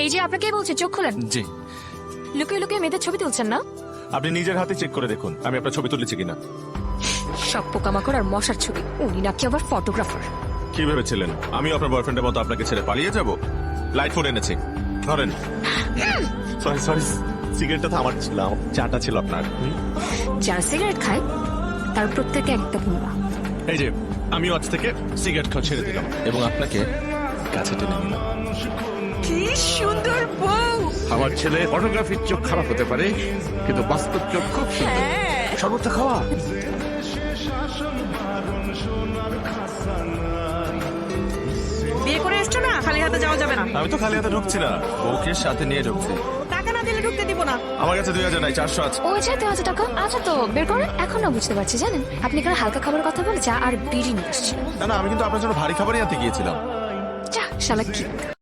এই যে আপনাকে বলছে চোখ খোলেন। জি। লুকিয়ে লুকিয়ে মেয়েদের ছবি তুলছেন না? আপনি নিজের হাতে চেক করে দেখুন আমি আপনার ছবি তুলেছি কিনা। সব পোকামাকড় আর মশার ছবি। উনি নাকি আবার ফটোগ্রাফার কি ভেবেছিলেন? আমি আপনার বয়ফ্রেন্ডের মতো আপনাকে ছেড়ে পালিয়ে যাব? লাইট ফোন এনেছি। ধরেন। সরি সরি সিগারেটটা তো আমার ছিল আমার চাটা ছিল আপনার? যারা সিগারেট খায় তার প্রত্যেকে একটা ভুয়া এই যে আমি আজ থেকে সিগারেট খাওয়া ছেড়ে দিলাম। এবং আপনাকে কাছে টেনে নিলাম কি সুন্দর বউ। আমার ছেলে ফটোগ্রাফির চোখ খারাপ হতে পারে কিন্তু বাস্তব চোখ খুব সুন্দর। সর্বত্র খাওয়া। বিয়ে করে এসছো না? খালি হাতে যাওয়া যাবে না। আমি তো খালি হাতে ঢুকছি না। বউকে সাথে নিয়ে ঢুকছি। টাকা না দিলে ঢুকতে দিব না। আমার কাছে দুই হাজার নাই চারশো আছে। ও চাইতে হাজার টাকা। আচ্ছা তো বের করেন এখনও বুঝতে পারছি জানেন? আপনি এখানে হালকা খাবার কথা বলে চা আর বিড়ি নিয়ে আসছিলেন না না আমি কিন্তু আপনার জন্য ভারী খাবারই আনতে গিয়েছিলাম। Xalaquita.